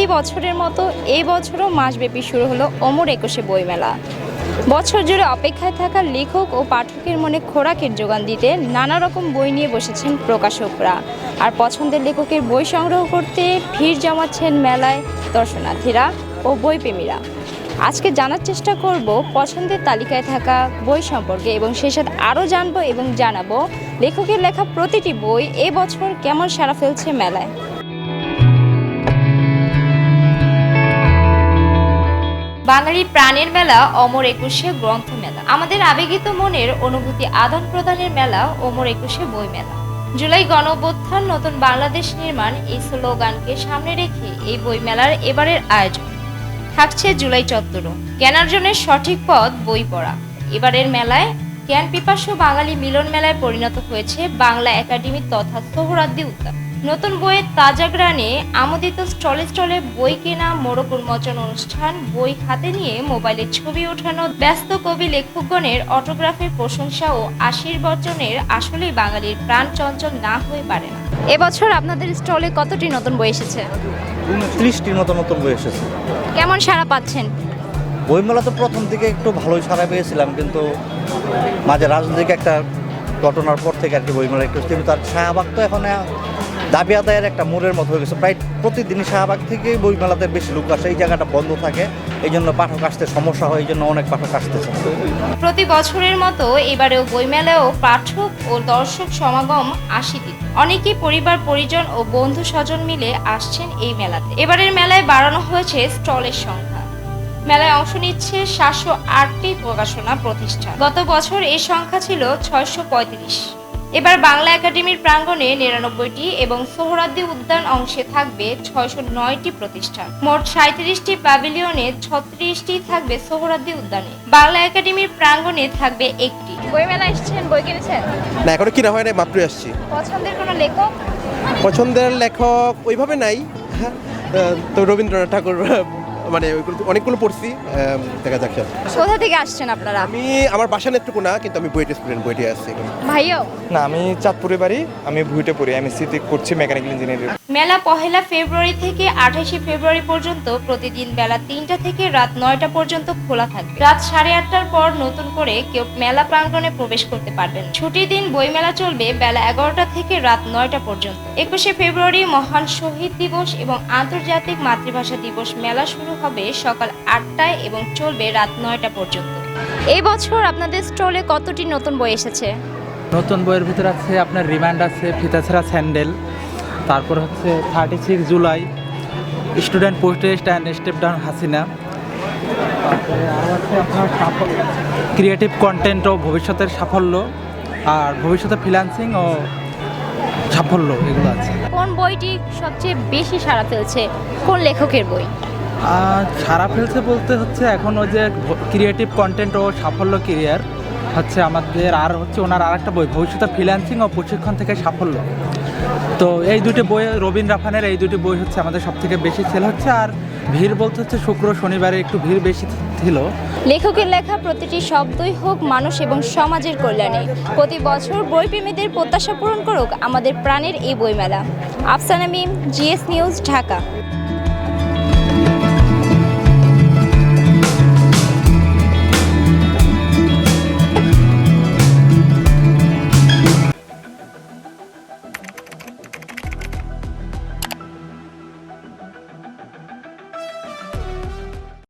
প্রতি বছরের মতো এই বছরও মাসব্যাপী শুরু হলো অমর একুশে বইমেলা। বছর জুড়ে অপেক্ষায় থাকা লেখক ও পাঠকের মনে খোরাকের যোগান দিতে নানা রকম বই নিয়ে বসেছেন প্রকাশকরা। আর পছন্দের লেখকের বই সংগ্রহ করতে ভিড় জমাচ্ছেন মেলায় দর্শনার্থীরা ও বইপ্রেমীরা। আজকে জানার চেষ্টা করব পছন্দের তালিকায় থাকা বই সম্পর্কে এবং সেই সাথে আরও জানব এবং জানাব লেখকের লেখা প্রতিটি বই এবছর কেমন সারা ফেলছে মেলায়। বাঙালি প্রাণের মেলা অমর একুশে গ্রন্থ মেলা। আমাদের আবেগিত মনের অনুভূতি আদান প্রদানের মেলা অমর একুশে বই মেলা। জুলাই গণঅভ্যুত্থান, নতুন বাংলাদেশ নির্মাণ এই স্লোগানকে সামনে রেখে এই বই মেলার এবারের আয়োজন। থাকছে জুলাই চত্বরও জ্ঞানার্জনের সঠিক পথ, বই পড়া। এবারের মেলায় জ্ঞান পিপাসু বাঙালি মিলন মেলায় পরিণত হয়েছে বাংলা একাডেমি তথা সোহরাদ্দি উদ্যান। নতুন বইয়ের তাজা গ্রানে আমোদিত স্টলে স্টলে বই কেনা মোড়ক উন্মোচন অনুষ্ঠান বই হাতে নিয়ে মোবাইলে ছবি ওঠানো ব্যস্ত কবি লেখকগণের অটোগ্রাফের প্রশংসা ও আশীর্বচনের আসলেই বাঙালির প্রাণ চঞ্চল না হয়ে পারে না। এবছর আপনাদের স্টলে কতটি নতুন বই এসেছে? উনত্রিশটির মতো নতুন বই এসেছে। কেমন সাড়া পাচ্ছেন? বইমেলা তো প্রথম দিকে একটু ভালোই সারা পেয়েছিলাম কিন্তু মাঝে রাজনৈতিক একটা ঘটনার পর থেকে আর কি বইমেলা একটু কিন্তু তার শাহবাগ তো এখন দাবি আদায়ের একটা মোড়ের মতো হয়ে গেছে। প্রায় প্রতিদিনই শাহবাগ থেকে বইমেলাতে বেশি লোক আসে, এই জায়গাটা বন্ধ থাকে এই জন্য পাঠক আসতে সমস্যা হয় এই জন্য অনেক পাঠক আসতেছে। প্রতি বছরের মতো এবারেও বইমেলায়ও পাঠক ও দর্শক সমাগম আশিটি। অনেকেই পরিবার, পরিজন ও বন্ধু স্বজন মিলে আসছেন এই মেলাতে। এবারের মেলায় বাড়ানো হয়েছে স্টলের সংখ্যা। মেলায় অংশ নিচ্ছে সাতশো আটটি প্রকাশনা প্রতিষ্ঠান। গত বছর এই সংখ্যা ছিল ছয়শো পঁয়ত্রিশ। এবার বাংলা একাডেমির প্রাঙ্গণে নিরানব্বইটি এবং সোহরাদ্দি উদ্যান অংশে থাকবে ছয়শো নয়টি প্রতিষ্ঠান। মোট সাঁত্রিশটি প্যাভিলিয়নে ছত্রিশটি থাকবে সোহরাদ্দি উদ্যানে। বাংলা একাডেমির প্রাঙ্গণে থাকবে একটি। বই মেলা এসেছেন? বই কিনেছেন? না এখনও কিনা হয় না মাত্রই আসছি। পছন্দের কোনো লেখক? পছন্দের লেখক ওইভাবে নাই। হ্যাঁ, তো রবীন্দ্রনাথ ঠাকুর মানে ওইগুলো অনেকগুলো পড়ছি আহ, দেখা যাক। কোথা থেকে আসছেন আপনারা? আমি আমার বাসা নেত্রকোনা কিন্তু আমি বুয়েটে স্টুডেন্ট বুয়েটে আসছি ভাইও? না আমি চাঁদপুরে বাড়ি আমি বুয়েটে পড়ি আমি সিতে করছি মেকানিক্যাল ইঞ্জিনিয়ারিং মেলা পহেলা ফেব্রুয়ারি থেকে আঠাশে ফেব্রুয়ারি পর্যন্ত প্রতিদিন বেলা তিনটা থেকে রাত নয়টা পর্যন্ত খোলা থাকবে। রাত সাড়ে আটটার পর নতুন করে কেউ মেলা প্রাঙ্গণে প্রবেশ করতে পারবেন। ছুটির দিন বইমেলা চলবে বেলা এগারোটা থেকে রাত নয়টা পর্যন্ত। একুশে ফেব্রুয়ারি মহান শহীদ দিবস এবং আন্তর্জাতিক মাতৃভাষা দিবস মেলা শুরু হবে সকাল আটটায় এবং চলবে রাত নয়টা পর্যন্ত। এই বছর আপনাদের স্টলে কতটি নতুন বই এসেছে? নতুন বইয়ের ভিতরে আছে আপনার রিমান্ড আছে, ফিতাছাড়া স্যান্ডেল তারপর হচ্ছে thirty six July student protest and step down Hasina. তারপরে আরও আছে আপনার ক্রিয়েটিভ কন্টেন্ট ও ভবিষ্যতের সাফল্য আর ভবিষ্যতে ফ্রিল্যান্সিং ও সাফল্য এগুলো আছে। কোন বইটি সবচেয়ে বেশি সাড়া ফেলছে? কোন লেখকের বই? আর সারা ফেলছে বলতে হচ্ছে এখন ওই যে ক্রিয়েটিভ কন্টেন্ট ও সাফল্য কেরিয়ার হচ্ছে আমাদের আর হচ্ছে ওনার আর একটা বই, ভবিষ্যতে ফ্রিল্যান্সিং ও প্রশিক্ষণ থেকে সাফল্য। তো এই দুটি বই, রবীন রাফানের এই দুটি বই হচ্ছে আমাদের সব থেকে বেশি সেল হচ্ছে, আর ভিড় বলতে হচ্ছে শুক্র শনিবারে একটু ভিড় বেশি ছিল। লেখকের লেখা প্রতিটি শব্দই হোক মানুষ এবং সমাজের কল্যাণে। প্রতি বছর বইপ্রেমীদের প্রত্যাশা পূরণ করুক আমাদের প্রাণের এই বইমেলা। Afsana Mim, GS news, Dhaka.